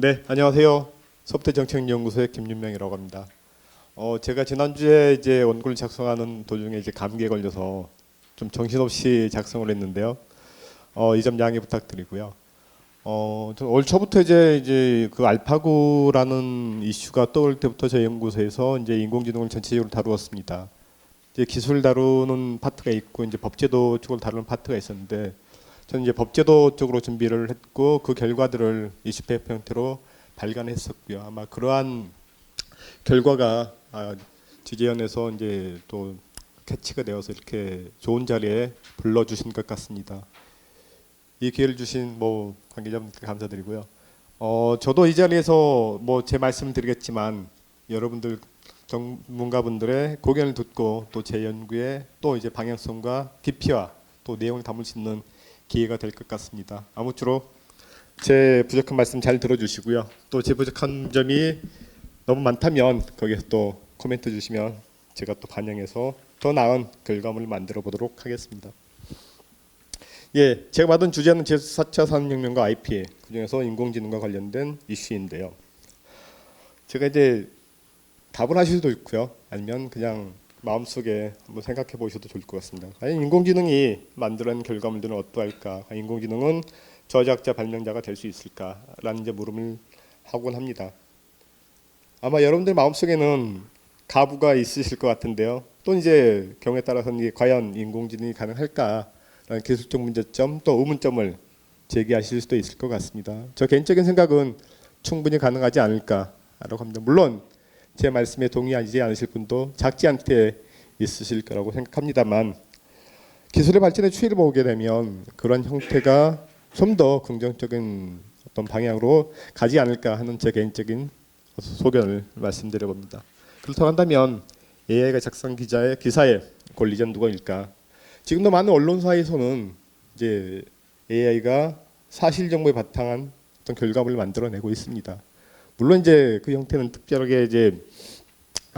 네, 안녕하세요. 서부대 정책연구소의 김윤명이라고 합니다. 어, 제가 지난주에 이제 원고를 작성하는 도중에 이제 감기에 걸려서 좀 정신없이 작성을 했는데요. 어, 이 점 양해 부탁드리고요. 어, 저올 초부터 이제 이제 그 알파고라는 이슈가 떠올 때부터 저희 연구소에서 이제 인공지능을 전체적으로 다루었습니다. 이제 기술 다루는 파트가 있고 이제 법제도 쪽을 다루는 파트가 있었는데 저는 이제 법제도 쪽으로 준비를 했고 그 결과들을 이슈 페이퍼 형태로 발간했었고요. 아마 그러한 결과가 아, 지재연에서 이제 또 캐치가 되어서 이렇게 좋은 자리에 불러주신 것 같습니다. 이 기회를 주신 뭐 관계자분들께 감사드리고요. 어, 저도 이 자리에서 뭐 제 말씀을 드리겠지만 여러분들 전문가분들의 고견을 듣고 또 제 연구에 또 이제 방향성과 깊이와 또 내용을 담을 수 있는 기회가 될 것 같습니다. 아무쪼록 제 부족한 말씀 잘 들어주시고요. 또 제 부족한 점이 너무 많다면 거기서 또 코멘트 주시면 제가 또 반영해서 더 나은 결과물을 만들어 보도록 하겠습니다. 예, 제가 받은 주제는 제4차 산업혁명과 IPA 그중에서 인공지능과 관련된 이슈인데요. 제가 이제 답을 하실 수도 있고요. 아니면 그냥 마음속에 한번 생각해 보셔도 좋을 것 같습니다. 과연 인공지능이 만드는 결과물들은 어떠할까? 인공지능은 저작자 발명자가 될 수 있을까라는 이제 물음을 하곤 합니다. 아마 여러분들 마음속에는 가부가 있으실 것 같은데요. 또 이제 경우에 따라서는 이게 과연 인공지능이 가능할까라는 기술적 문제점 또 의문점을 제기하실 수도 있을 것 같습니다. 저 개인적인 생각은 충분히 가능하지 않을까라고 합니다. 물론 제 말씀에 동의하지 않으실 분도 작지 않게 있으실 거라고 생각합니다만 기술의 발전의 추이를 보게 되면 그런 형태가 좀 더 긍정적인 어떤 방향으로 가지 않을까 하는 제 개인적인 소견을 말씀드려 봅니다. 그렇다고 한다면 AI가 작성 기자의 기사의 권리자는 누구일까? 지금도 많은 언론사에서는 이제 AI가 사실 정보에 바탕한 어떤 결과물을 만들어내고 있습니다. 물론 이제 그 형태는 특별하게 이제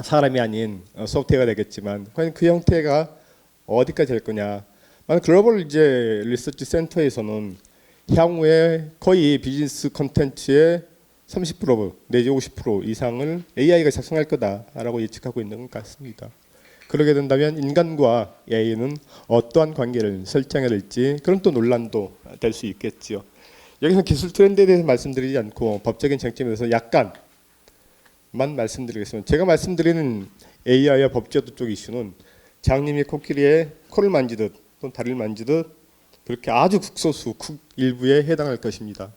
사람이 아닌 어, 소프트웨어가 되겠지만 과연 그 형태가 어디까지 될 거냐? 만약 글로벌 이제 리서치 센터에서는 향후에 거의 비즈니스 컨텐츠의 30% 내지 50% 이상을 AI가 작성할 거다라고 예측하고 있는 것 같습니다. 그러게 된다면 인간과 AI는 어떠한 관계를 설정해야 될지 그런 또 논란도 될 수 있겠지요. 여기서 기술 트렌드에 대해서 말씀드리지 않고 법적인 쟁점에 대해서 약간만 말씀드리겠습니다. 제가 말씀드리는 AI와 법제도 쪽 이슈는 장님이 코끼리의 코를 만지듯 또는 다리를 만지듯 그렇게 아주 극소수 극 일부에 해당할 것입니다.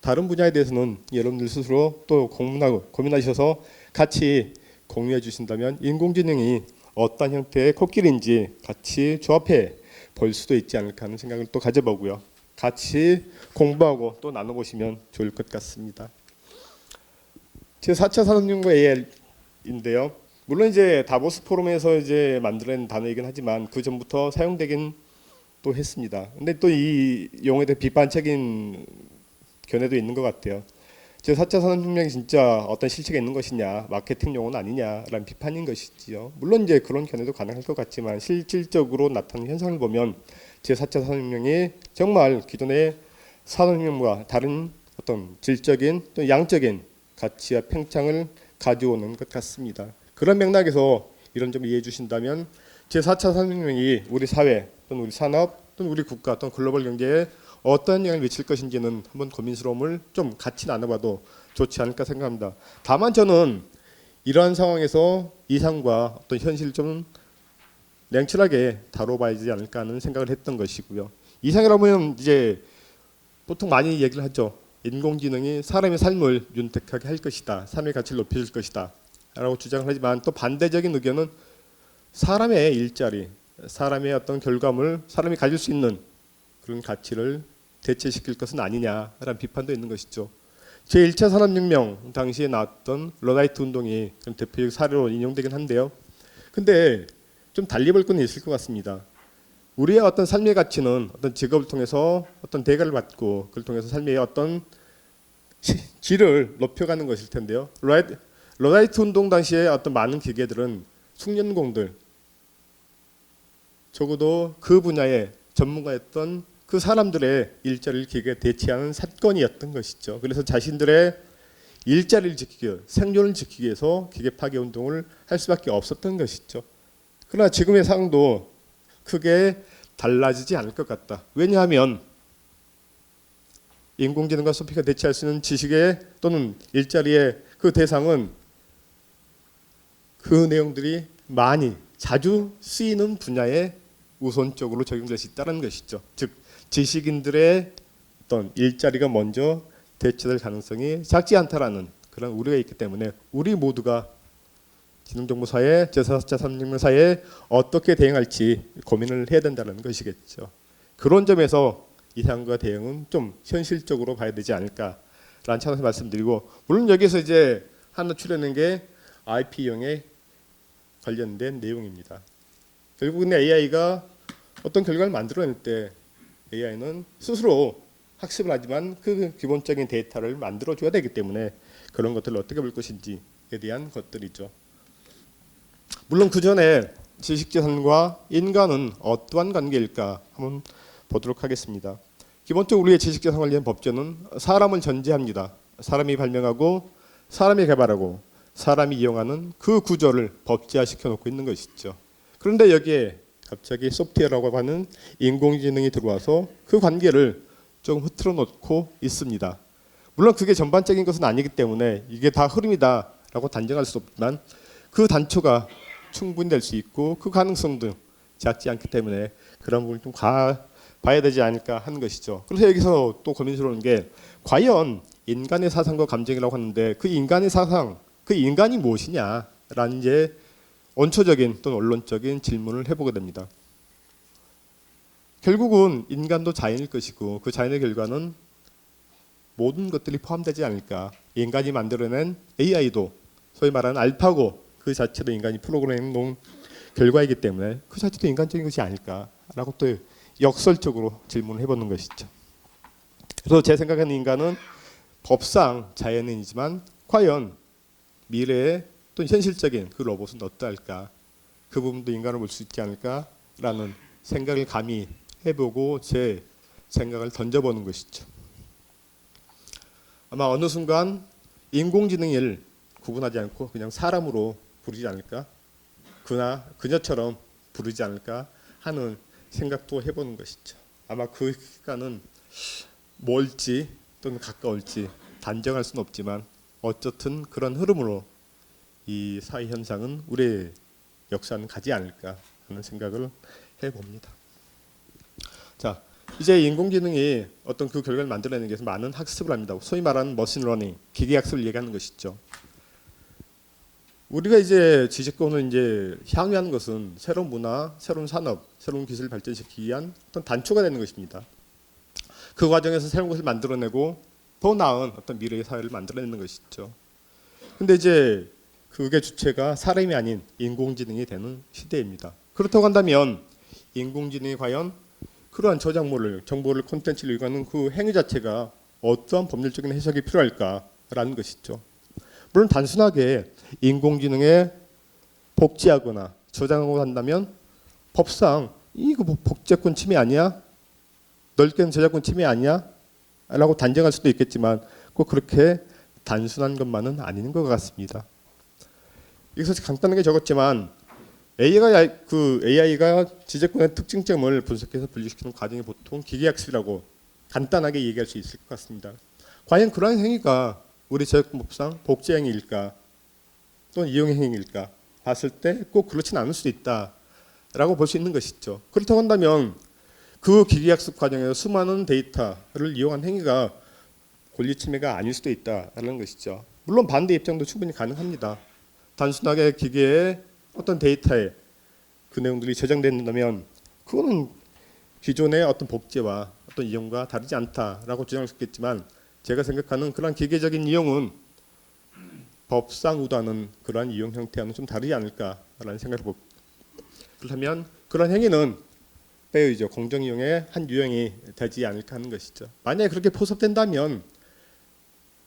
다른 분야에 대해서는 여러분들 스스로 또 고민하고 고민하셔서 같이 공유해 주신다면 인공지능이 어떤 형태의 코끼리인지 같이 조합해 볼 수도 있지 않을까 하는 생각을 또 가져보고요. 같이 공부하고 또 나눠보시면 좋을 것 같습니다. 제 4차 산업연구 AI인데요. 물론 이제 다보스 포럼에서 이제 만들어낸 단어이긴 하지만 그 전부터 사용되긴 또 했습니다. 근데 또 이 용어에 대해 비판적인 견해도 있는 것 같아요. 제 4차 산업혁명이 진짜 어떤 실체가 있는 것이냐, 마케팅 용어는 아니냐라는 비판인 것이지요. 물론 이제 그런 견해도 가능할 것 같지만 실질적으로 나타나는 현상을 보면 제 4차 산업혁명이 정말 기존의 산업혁명과 다른 어떤 질적인 또 양적인 가치와 팽창을 가져오는 것 같습니다. 그런 맥락에서 이런 점을 이해해 주신다면 제 4차 산업혁명이 우리 사회 또는 우리 산업 또는 우리 국가 또는 글로벌 경제에 어떤 영향을 미칠 것인지는 한번 고민스러움을 좀 같이 나눠봐도 좋지 않을까 생각합니다. 다만 저는 이러한 상황에서 이상과 어떤 현실을 좀 냉철하게 다뤄봐야 되지 않을까 하는 생각을 했던 것이고요. 이상이라면 이제 보통 많이 얘기를 하죠. 인공지능이 사람의 삶을 윤택하게 할 것이다. 삶의 가치를 높여줄 것이다. 라고 주장을 하지만 또 반대적인 의견은 사람의 일자리, 사람의 어떤 결과물, 사람이 가질 수 있는 그런 가치를 대체시킬 것은 아니냐라는 비판도 있는 것이죠. 제 1차 산업혁명 당시에 나왔던 러다이트 운동이 좀 대표적 사례로 인용되긴 한데요. 근데 좀 달리 볼 건 있을 것 같습니다. 우리의 어떤 삶의 가치는 어떤 직업을 통해서 어떤 대가를 받고 그걸 통해서 삶의 어떤 시- 질을 높여가는 것일 텐데요. 러다이트, 러다이트 운동 당시에 어떤 많은 기계들은 숙련공들 적어도 그 분야의 전문가였던 그 사람들의 일자리를 기계가 대체하는 사건이었던 것이죠. 그래서 자신들의 일자리를 지키기 생존을 지키기 위해서 기계 파괴 운동을 할 수밖에 없었던 것이죠. 그러나 지금의 상황도 크게 달라지지 않을 것 같다. 왜냐하면 인공지능과 소피가 대체할 수 있는 지식의 또는 일자리의 그 대상은 그 내용들이 많이 자주 쓰이는 분야에 우선적으로 적용될 수 있다는 것이죠. 즉 지식인들의 어떤 일자리가 먼저 대체될 가능성이 작지 않다라는 그런 우려가 있기 때문에 우리 모두가 지능정보사회, 제4차 산업혁명사에 어떻게 대응할지 고민을 해야 된다는 것이겠죠. 그런 점에서 이 사안과 대응은 좀 현실적으로 봐야 되지 않을까라는 차원에서 말씀드리고 물론 여기서 이제 하나 추려낸 게 IP용에 관련된 내용입니다. 결국은 AI가 어떤 결과를 만들어낼 때 AI는 스스로 학습을 하지만 그 기본적인 데이터를 만들어 줘야 되기 때문에 그런 것들을 어떻게 볼 것인지에 대한 것들이죠. 물론 그 전에 지식재산과 인간은 어떠한 관계일까 한번 보도록 하겠습니다. 기본적으로 우리의 지식재산 관련 법제는 사람을 전제합니다. 사람이 발명하고 사람이 개발하고 사람이 이용하는 그 구조를 법제화시켜 놓고 있는 것이죠. 그런데 여기에 갑자기 소프트웨어라고 하는 인공지능이 들어와서 그 관계를 조금 흐트러 놓고 있습니다. 물론 그게 전반적인 것은 아니기 때문에 이게 다 흐름이다라고 단정할 수 없지만 그 단초가 충분히 될수 있고 그 가능성도 작지 않기 때문에 그런 부분을 좀 가, 봐야 되지 않을까 하는 것이죠. 그래서 여기서 또 고민스러운 게 과연 인간의 사상과 감정이라고 하는데 그 인간의 사상, 그 인간이 무엇이냐라는 이제 원초적인 또는 원론적인 질문을 해보게 됩니다. 결국은 인간도 자연일 것이고 그 자연의 결과는 모든 것들이 포함되지 않을까. 인간이 만들어낸 AI도 소위 말하는 알파고 그 자체도 인간이 프로그램 놓은 결과이기 때문에 그 자체도 인간적인 것이 아닐까라고 또 역설적으로 질문을 해보는 것이죠. 그래서 제 생각에는 인간은 법상 자연인이지만 과연 미래에 또 현실적인 그 로봇은 어떠할까 그 부분도 인간을 볼 수 있지 않을까라는 생각을 감히 해보고 제 생각을 던져보는 것이죠. 아마 어느 순간 인공지능을 구분하지 않고 그냥 사람으로 부르지 않을까 그나 그녀처럼 부르지 않을까 하는 생각도 해보는 것이죠. 아마 그 시간은 멀지 또는 가까울지 단정할 수는 없지만 어쨌든 그런 흐름으로 이 사회 현상은 우리의 역사는 가지 않을까 하는 생각을 해봅니다. 자, 이제 인공지능이 어떤 그 결과를 만들어내는 게 많은 학습을 합니다. 소위 말하는 머신러닝, 기계학습을 얘기하는 것이죠. 우리가 이제 지식권을 이제 향유하는 것은 새로운 문화, 새로운 산업, 새로운 기술을 발전시키기 위한 어떤 단초가 되는 것입니다. 그 과정에서 새로운 것을 만들어내고 더 나은 어떤 미래의 사회를 만들어내는 것이죠. 근데 이제 그게 주체가 사람이 아닌 인공지능이 되는 시대입니다. 그렇다고 한다면 인공지능이 과연 그러한 저작물을 정보를 콘텐츠를 이용하는 그 행위 자체가 어떠한 법률적인 해석이 필요할까라는 것이죠. 물론 단순하게 인공지능에 복제하거나 저장하고 한다면 법상 이거 뭐 복제권 침해 아니야? 넓게는 저작권 침해 아니야? 라고 단정할 수도 있겠지만 꼭 그렇게 단순한 것만은 아닌 것 같습니다. 여기서 간단하게 적었지만 AI가 그 AI가 지적권의 특징점을 분석해서 분류시키는 과정이 보통 기계학습이라고 간단하게 얘기할 수 있을 것 같습니다. 과연 그러한 행위가 우리 제약법상 복제 행위일까 또는 이용 행위일까 봤을 때 꼭 그렇진 않을 수도 있다라고 볼 수 있는 것이죠. 그렇다고 한다면 그 기계학습 과정에서 수많은 데이터를 이용한 행위가 권리 침해가 아닐 수도 있다라는 것이죠. 물론 반대 입장도 충분히 가능합니다. 단순하게 기계의 어떤 데이터에 그 내용들이 저장된다면 그거는 기존의 어떤 복제와 어떤 이용과 다르지 않다라고 주장할 수 있겠지만 제가 생각하는 그런 기계적인 이용은 법상 우도하는 그러한 이용 형태와는 좀 다르지 않을까라는 생각을 봅. 그렇다면 그런 행위는 빼어이죠 공정 이용의 한 유형이 되지 않을까 하는 것이죠. 만약에 그렇게 포섭된다면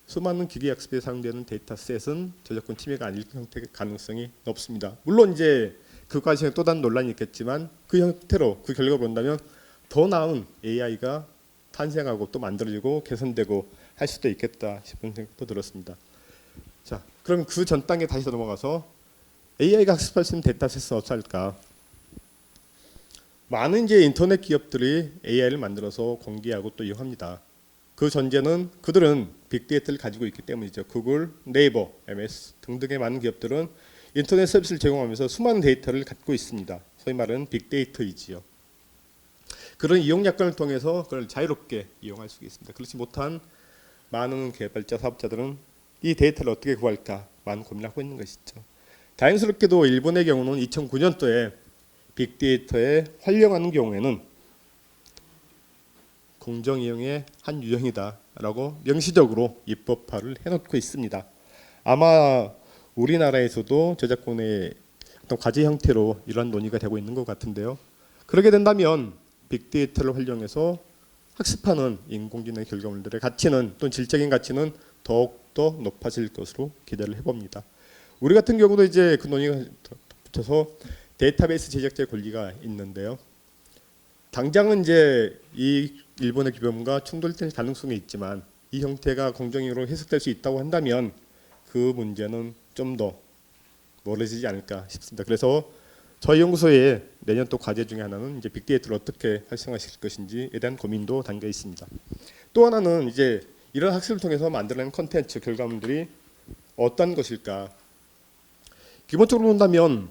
수많은 기계 학습에 사용되는 데이터셋은 저작권 침해가 아닐 형태의 가능성이 높습니다. 물론 이제 그 과정에 또 다른 논란이 있겠지만 그 형태로 그 결과를 본다면 더 나은 AI가 탄생하고 또 만들어지고 개선되고 할 수도 있겠다 싶은 생각도 들었습니다. 자, 그럼 그 전 단계 다시 넘어가서 AI가 학습할 수 있는 데이터셋은 어떨까? 많은 이제 인터넷 기업들이 AI를 만들어서 공개하고 또 이용합니다. 그 전제는 그들은 빅데이터를 가지고 있기 때문이죠. 구글, 네이버, MS 등등의 많은 기업들은 인터넷 서비스를 제공하면서 수많은 데이터를 갖고 있습니다. 소위 말하는 빅데이터이지요. 그런 이용 약관을 통해서 그걸 자유롭게 이용할 수 있습니다. 그렇지 못한 많은 개발자 사업자들은 이 데이터를 어떻게 구할까 많은 고민하고 있는 것이죠. 다행스럽게도 일본의 경우는 2009년도에 빅데이터에 활용하는 경우에는 공정 이용의 한 유형이다라고 명시적으로 입법화를 해놓고 있습니다. 아마 우리나라에서도 저작권의 어떤 과제 형태로 이런 논의가 되고 있는 것 같은데요. 그렇게 된다면 빅데이터를 활용해서 학습하는 인공지능 결과물들의 가치는 또는 질적인 가치는 더욱더 높아질 것으로 기대를 해봅니다. 우리 같은 경우도 이제 그 논의가 붙어서 데이터베이스 제작자의 권리가 있는데요. 당장은 이제 이 일본의 규범과 충돌될 가능성이 있지만 이 형태가 공정으로 해석될 수 있다고 한다면 그 문제는 좀 더 멀어지지 않을까 싶습니다. 그래서 저희 연구소의 내년 또 과제 중에 하나는 이제 빅데이터를 어떻게 활성화시킬 것인지에 대한 고민도 담겨 있습니다. 또 하나는 이제 이런 학습을 통해서 만들어낸 컨텐츠 결과물들이 어떤 것일까? 기본적으로 본다면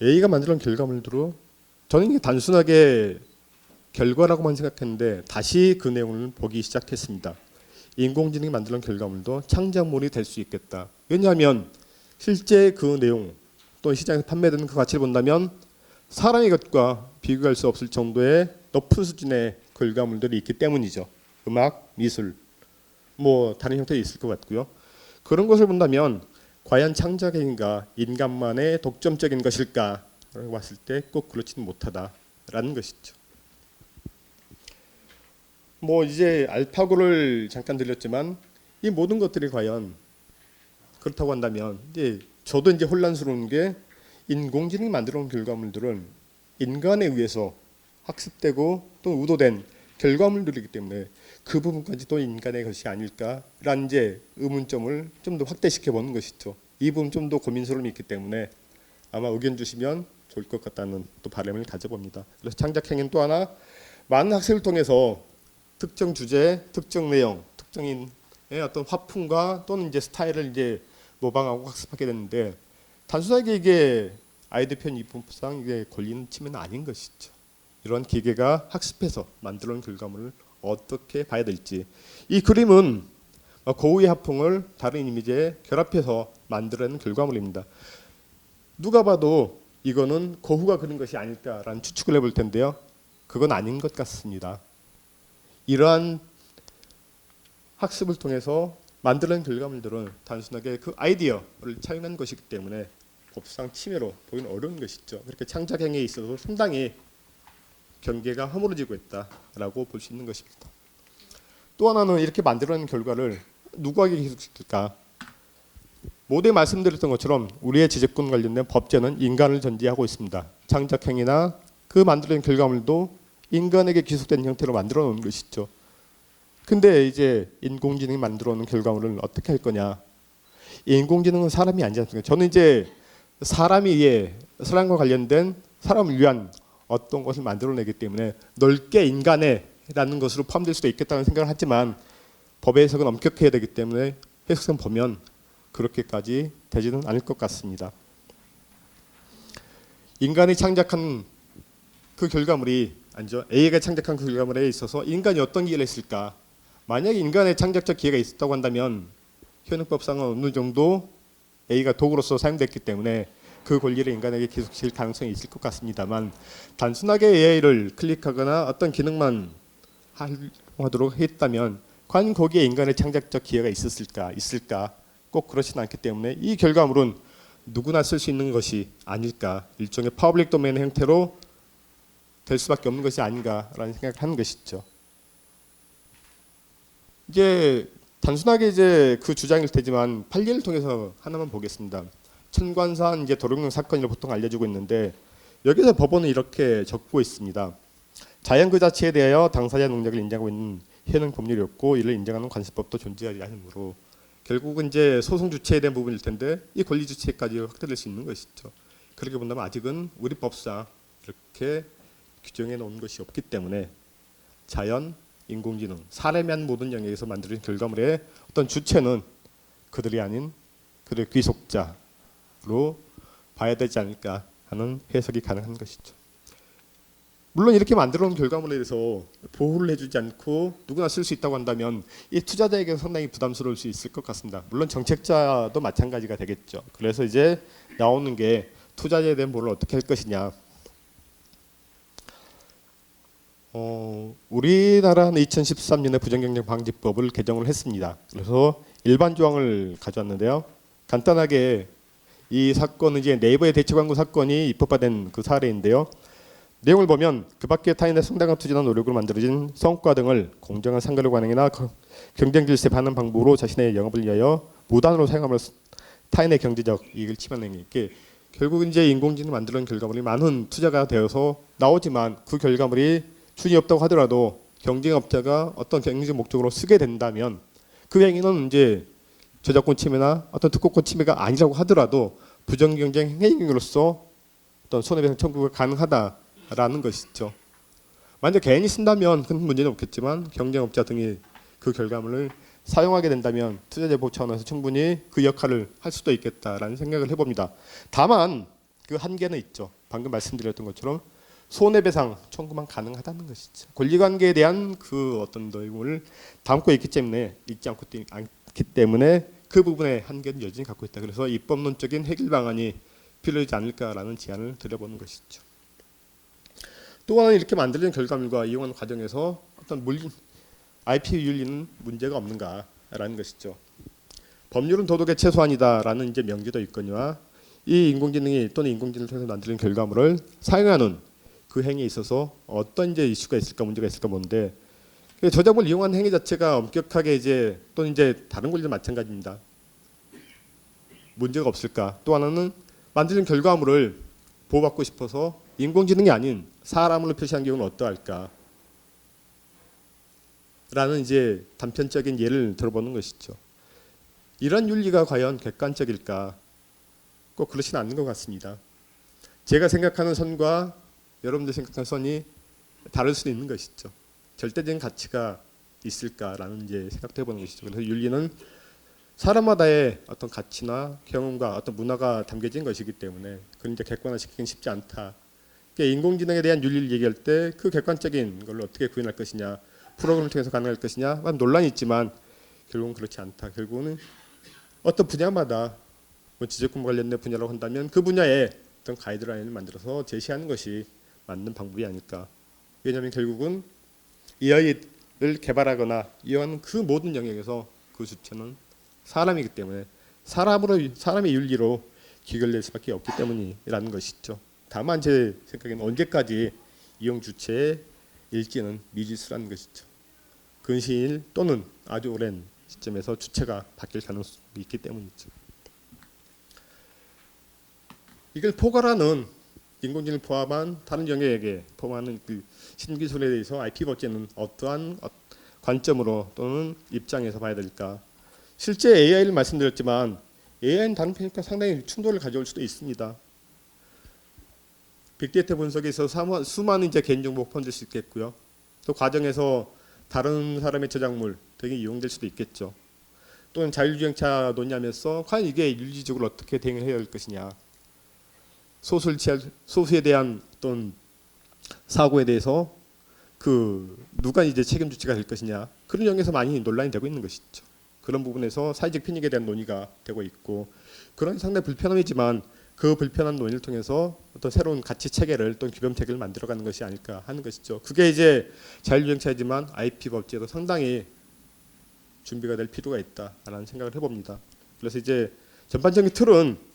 A가 만들어낸 결과물들은 저는 이게 단순하게 결과라고만 생각했는데 다시 그 내용을 보기 시작했습니다. 인공지능이 만들어낸 결과물도 창작물이 될 수 있겠다. 왜냐하면 실제 그 내용 또 시장에서 판매되는 그 가치를 본다면 사람의 것과 비교할 수 없을 정도의 높은 수준의 결과물들이 있기 때문이죠. 음악, 미술, 뭐 다른 형태도 있을 것 같고요. 그런 것을 본다면 과연 창작행위가 인간만의 독점적인 것일까라고 봤을 때 꼭 그렇지는 못하다라는 것이죠. 뭐 이제 알파고를 잠깐 들렸지만 이 모든 것들이 과연 그렇다고 한다면 이제 저도 이제 혼란스러운 게 인공지능이 만들어 온 결과물들은 인간에 의해서 학습되고 또 의도된 결과물들이기 때문에 그 부분까지도 인간의 것이 아닐까라는 이제 의문점을 좀 더 확대시켜 보는 것이죠. 이 부분 좀 더 고민스러움이 있기 때문에 아마 의견 주시면 좋을 것 같다는 또 바람을 가져봅니다. 그래서 창작 행위는 또 하나 많은 학습을 통해서 특정 주제, 특정 내용, 특정인의 어떤 화풍과 또는 이제 스타일을 이제 모방하고 학습하게 되는데 단순하게 이게 아이들 편 이분상 이게 걸리는 치면 아닌 것이죠. 이런 기계가 학습해서 만들어낸 결과물을 어떻게 봐야 될지 이 그림은 고우의 화풍을 다른 이미지에 결합해서 만들어낸 결과물입니다. 누가 봐도 이거는 고후가 그린 것이 아닐까라는 추측을 해볼 텐데요. 그건 아닌 것 같습니다. 이러한 학습을 통해서 만들어낸 결과물들은 단순하게 그 아이디어를 차용한 것이기 때문에 법상 침해로 보기는 어려운 것이죠. 그렇게 창작 행위에 있어서 상당히 경계가 허물어지고 있다라고 볼 수 있는 것입니다. 또 하나는 이렇게 만들어낸 결과를 누구에게 기술시킬까? 모두에 말씀드렸던 것처럼 우리의 지적권 관련된 법제는 인간을 전제하고 있습니다. 창작 행위나 그 만들어낸 결과물도 인간에게 기속된 형태로 만들어 놓은 것이죠. 근데 이제 인공지능이 만들어 놓은 결과물을 어떻게 할 거냐? 인공지능은 사람이 아니지 않습니까? 저는 이제 사람이 예, 사람과 관련된 사람을 위한 어떤 것을 만들어내기 때문에 넓게 인간의라는 것으로 포함될 수도 있겠다는 생각을 하지만 법의 해석은 엄격해야 되기 때문에 해석상 보면 그렇게까지 되지는 않을 것 같습니다. 인간이 창작한 그 결과물이 아니죠. A가 창작한 그 결과물에 있어서 인간이 어떤 기회를 했을까? 만약에 인간의 창작적 기회가 있었다고 한다면 현행법상은 어느 정도 A가 도구로서 사용됐기 때문에 그 권리를 인간에게 기속시킬 가능성이 있을 것 같습니다만 단순하게 AI를 클릭하거나 어떤 기능만 활용하도록 했다면 과연 거기에 인간의 창작적 기회가 있었을까 있을까 꼭 그렇지는 않기 때문에 이 결과물은 누구나 쓸 수 있는 것이 아닐까 일종의 퍼블릭 도메인의 형태로 될 수밖에 없는 것이 아닌가라는 생각을 하는 것이죠. 이제 단순하게 이제 그 주장일 테지만 판례를 통해서 하나만 보겠습니다. 천관산 이제 도롱뇽 사건이라 보통 알려지고 있는데 여기서 법원은 이렇게 적고 있습니다. 자연 그 자체에 대하여 당사자 능력을 인정하고 있는 현행 법률이 없고 이를 인정하는 관습법도 존재하지 않으므로 결국은 이제 소송 주체에 대한 부분일 텐데 이 권리 주체까지 확대될 수 있는 것이죠. 그렇게 본다면 아직은 우리 법상 이렇게 규정해 놓은 것이 없기 때문에 자연, 인공지능, 한 모든 영역에서 만들어진 결과물의 어떤 주체는 그들이 아닌 그들의 귀속자로 봐야 되지 않을까 하는 해석이 가능한 것이죠. 물론 이렇게 만들어 놓은 결과물에 대해서 보호를 해주지 않고 누구나 쓸 수 있다고 한다면 이 투자자에게 상당히 부담스러울 수 있을 것 같습니다. 물론 정책자도 마찬가지가 되겠죠. 그래서 이제 나오는 게 투자자에 대한 보호를 어떻게 할 것이냐. 어, 우리나라는 2013년에 부정경쟁 방지법을 개정을 했습니다. 그래서 일반 조항을 가져왔는데요. 간단하게 이 사건은 이제 네이버의 대체 광고 사건이 입법화된 그 사례인데요. 내용을 보면 그 밖에 타인의 상당한 투자나 노력으로 만들어진 성과 등을 공정한 상거래 관행이나 거- 경쟁 질서에 반하는 방법으로 자신의 영업을 위하여 무단으로 사용함으로 타인의 경제적 이익을 침해내는 게 결국 이제 인공지능 만드는 결과물이 많은 투자가 되어서 나오지만 그 결과물이 순위 없다고 하더라도 경쟁업자가 어떤 경제적 목적으로 쓰게 된다면 그 행위는 이제 저작권 침해나 어떤 특허권 침해가 아니라고 하더라도 부정경쟁 행위로서 어떤 손해배상 청구가 가능하다라는 것이죠. 만약 개인이 쓴다면 큰 문제는 없겠지만 경쟁업자 등이 그 결과물을 사용하게 된다면 투자재보호 차원에서 충분히 그 역할을 할 수도 있겠다라는 생각을 해봅니다. 다만 그 한계는 있죠. 방금 말씀드렸던 것처럼 손해배상 청구만 가능하다는 것이죠. 권리관계에 대한 그 어떤 내용을 담고 있기 때문에 있지 않고 때- 않기 때문에 그 부분의 한계는 여전히 갖고 있다. 그래서 입법론적인 해결 방안이 필요하지 않을까라는 제안을 드려보는 것이죠. 또 하나는 이렇게 만들어진 결과물과 이용하는 과정에서 어떤 물 IP 윤리는 문제가 없는가라는 것이죠. 법률은 도덕의 최소한이다라는 이제 명기도 있거니와 이 인공지능이 또는 인공지능을 통해서 만드는 결과물을 사용하는 그 행위에 있어서 어떤 이제 이슈가 있을까 문제가 있을까 보는데 그 저작물 이용한 행위 자체가 엄격하게 이제 또는 이제 다른 권리도 마찬가지입니다. 문제가 없을까? 또 하나는 만드는 결과물을 보호받고 싶어서 인공지능이 아닌 사람으로 표시한 경우는 어떠할까? 라는 이제 단편적인 예를 들어보는 것이죠. 이런 윤리가 과연 객관적일까? 꼭 그렇지는 않는 것 같습니다. 제가 생각하는 선과 여러분들 생각하는 선이 다를 수도 있는 것이죠. 절대적인 가치가 있을까라는 이제 생각도 해보는 것이죠. 그래서 윤리는 사람마다의 어떤 가치나 경험과 어떤 문화가 담겨진 것이기 때문에 그걸 이제 객관화시키기는 쉽지 않다. 그러니까 인공지능에 대한 윤리를 얘기할 때 그 객관적인 걸 어떻게 구현할 것이냐, 프로그램을 통해서 가능할 것이냐, 만 논란이 있지만 결국은 그렇지 않다. 결국은 어떤 분야마다 뭐 지적권 관련된 분야라고 한다면 그 분야에 어떤 가이드라인을 만들어서 제시하는 것이 맞는 방법이 아닐까. 왜냐하면 결국은 AI를 개발하거나 이런 그 모든 영역에서 그 주체는 사람이기 때문에 사람으로 사람의 윤리로 귀결될 수밖에 없기 때문이라는 것이죠. 다만 제 생각에는 언제까지 이용 주체의 일지는 미지수라는 것이죠. 근시일 또는 아주 오랜 시점에서 주체가 바뀔 가능성이 있기 때문이죠. 이걸 포괄하는 인공지능을 포함한 다른 영역에 포함하는 그 신기술에 대해서 IP 법제는 어떠한 어- 관점으로 또는 입장에서 봐야 될까? 실제 AI를 말씀드렸지만 AI는 다른 편과 상당히 충돌을 가져올 수도 있습니다. 빅데이터 분석에 있어서 사마- 수많은 이제 개인정보가 포함될 수 있겠고요. 또 과정에서 다른 사람의 저작물 등이 이용될 수도 있겠죠. 또는 자율주행차 논의하면서 과연 이게 윤리적으로 어떻게 대응을 해야 할 것이냐. 소수를 취할 소수에 대한 어떤 사고에 대해서 그 누가 이제 책임 주체가 될 것이냐 그런 영역에서 많이 논란이 되고 있는 것이죠. 그런 부분에서 사회적 편익에 대한 논의가 되고 있고 그런 상당히 불편함이지만 그 불편한 논의를 통해서 어떤 새로운 가치 체계를 또는 규범 체계를 만들어가는 것이 아닐까 하는 것이죠. 그게 이제 자율주행차이지만 IP 법제도 상당히 준비가 될 필요가 있다라는 생각을 해봅니다. 그래서 이제 전반적인 틀은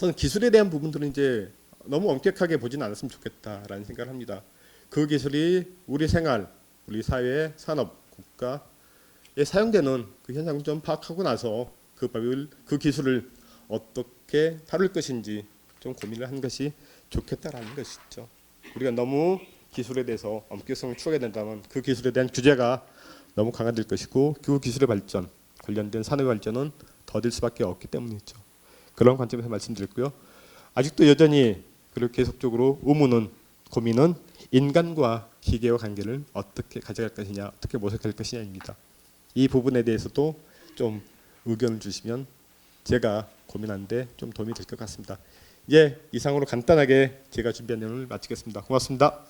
저는 기술에 대한 부분들은 이제 너무 엄격하게 보지는 않았으면 좋겠다라는 생각을 합니다. 그 기술이 우리 생활, 우리 사회, 산업, 국가에 사용되는 그 현상을 좀 파악하고 나서 그 법을 그 기술을 어떻게 다룰 것인지 좀 고민을 하는 것이 좋겠다라는 것이죠. 우리가 너무 기술에 대해서 엄격성을 추구해야 된다면 그 기술에 대한 규제가 너무 강화될 것이고 그 기술의 발전 관련된 산업의 발전은 더딜 수밖에 없기 때문이죠. 그런 관점에서 말씀드렸고요. 아직도 여전히 그리고 계속적으로 의문은 고민은 인간과 기계와 관계를 어떻게 가져갈 것이냐, 어떻게 모색할 것이냐입니다. 이 부분에 대해서도 좀 의견을 주시면 제가 고민하는데 좀 도움이 될 것 같습니다. 예, 이상으로 간단하게 제가 준비한 내용을 마치겠습니다. 고맙습니다.